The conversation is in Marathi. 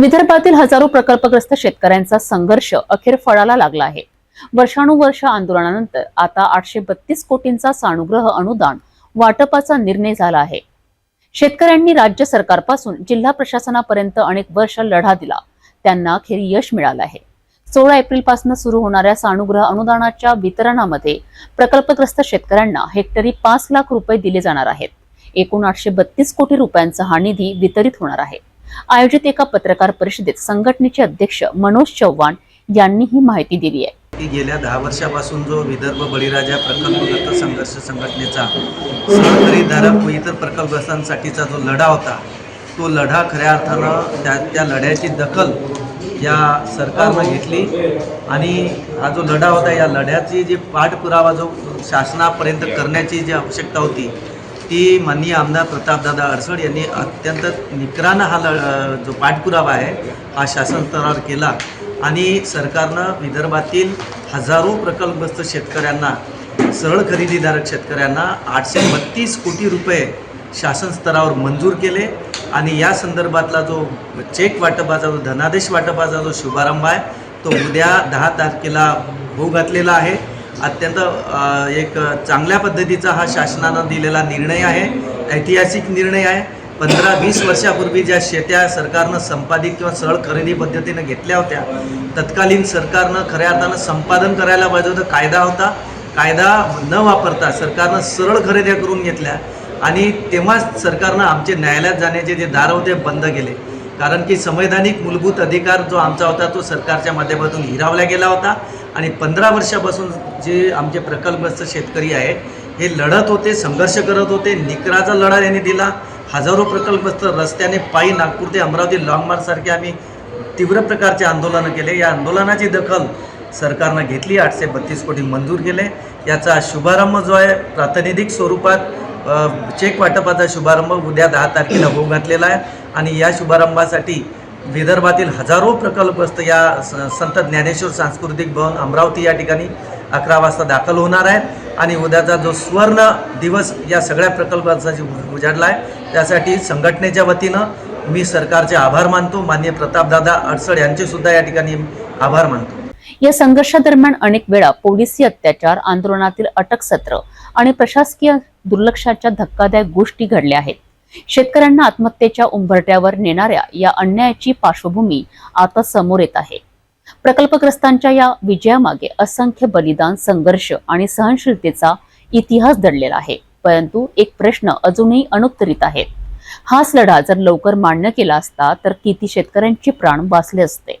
विदर्भातील हजारो प्रकल्पग्रस्त शेतकऱ्यांचा संघर्ष अखेर फळाला लागला आहे. वर्षानुवर्ष आंदोलनानंतर आता आठशे बत्तीस कोटींचा सानुग्रह अनुदान वाटपाचा निर्णय झाला आहे. शेतकऱ्यांनी राज्य सरकारपासून जिल्हा प्रशासनापर्यंत अनेक वर्ष लढा दिला. त्यांना अखेर यश मिळालं आहे. सोळा एप्रिलपासून सुरू होणाऱ्या सानुग्रह अनुदानाच्या वितरणामध्ये प्रकल्पग्रस्त शेतकऱ्यांना हेक्टरी पाच लाख रुपये दिले जाणार आहेत. एकूण आठशे बत्तीस कोटी रुपयांचा हा निधी वितरित होणार आहे. आयोजित एका पत्रकार परिषदेत संघटनेचे अध्यक्ष मनोज चव्हाण यांनी ही माहिती दिली आहे. की गेल्या दहा वर्षापासून जो विदर्भ बळीराजा प्रकल्पग्रस्त संघर्ष संघटनेचा सहकारीधारक व इतर प्रकल्पग्रस्तांसाठीचा जो लढा होता तो लढा खऱ्या अर्थानं त्या त्या लढ्याची दखल या सरकारनं घेतली. आणि हा जो लढा होता या लढ्याची जी पाठपुरावा जो शासनापर्यंत करण्याची जी आवश्यकता होती ती माननीय आमदार प्रतापदादा अडसड यांनी अत्यंत निकरानं हा ल जो पाठपुरावा आहे हा शासन स्तरावर केला. आणि सरकारनं विदर्भातील हजारो प्रकल्पग्रस्त शेतकऱ्यांना सरळ खरेदीधारक शेतकऱ्यांना आठशे बत्तीस कोटी रुपये शासन स्तरावर मंजूर केले. आणि या संदर्भातला जो चेक वाटपाचा जो धनादेश वाटपाचा जो शुभारंभ आहे तो उद्या दहा तारखेला होऊ घातलेला आहे. अत्यंत एक चांगल्या पद्धतीचा हा शासनानं दिलेला निर्णय आहे ऐतिहासिक निर्णय आहे. पंधरा वीस वर्षापूर्वी ज्या शेत्या सरकारनं संपादित किंवा सरळ खरेदी पद्धतीनं घेतल्या होत्या तत्कालीन सरकारनं खऱ्या अर्थानं संपादन करायला पाहिजे होतं. कायदा होता. कायदा न वापरता सरकारनं सरळ खरेद्या करून घेतल्या आणि तेव्हाच सरकारनं आमचे न्यायालयात जाण्याचे जे दार होते बंद केले. कारण की संवैधानिक मूलभूत अधिकार जो आमचा होता तो सरकारच्या माध्यमातून हिरावला गेला होता. आणि पंधरा वर्षापासून जे आमचे प्रकल्पग्रस्त शेतकरी आहे हे लढत होते संघर्ष करत होते. निकराचा लढा यांनी दिला. हजारो प्रकल्पग्रस्त रस्त्याने पायी नागपूर ते अमरावती लॉंग मार्चसारखे आम्ही तीव्र प्रकारचे आंदोलनं केले. या आंदोलनाची दखल सरकारनं घेतली. आठशे बत्तीस कोटी मंजूर केले. याचा शुभारंभ जो आहे प्रातिनिधिक स्वरूपात चेक वाटपाचा शुभारंभ उद्या दहा तारखेला होऊ घातलेला आहे. आणि या शुभारंभासाठी विदर्भातील हजारो प्रकल्पग्रस्त या संत ज्ञानेश्वर सांस्कृतिक भवन अमरावती या ठिकाणी अकरा वाजता दाखल होणार आहेत आणि उद्याचा जो सुवर्ण दिवस या सगळ्या प्रकल्पांचा उ- उजाडला आहे त्यासाठी संघटनेच्या वतीनं मी सरकारचे आभार मानतो. माननीय प्रतापदादा अडसड यांचे सुद्धा या ठिकाणी आभार मानतो. या संघर्षादरम्यान अनेक वेळा पोलिसी अत्याचार आंदोलनातील अटक सत्र आणि प्रशासकीय दुर्लक्षाच्या धक्कादायक गोष्टी घडल्या आहेत. शेतकऱ्यांना आत्महत्येच्या उंबरट्यावर नेणाऱ्या या अन्यायाची पार्श्वभूमी आता समोर येत आहे. प्रकल्पग्रस्तांच्या या विजयामागे असंख्य बलिदान संघर्ष आणि सहनशीलतेचा इतिहास दडलेला आहे. परंतु एक प्रश्न अजूनही अनुत्तरित आहे. हाच लढा जर लवकर मान्य केला असता तर किती शेतकऱ्यांचे प्राण वाचले असते?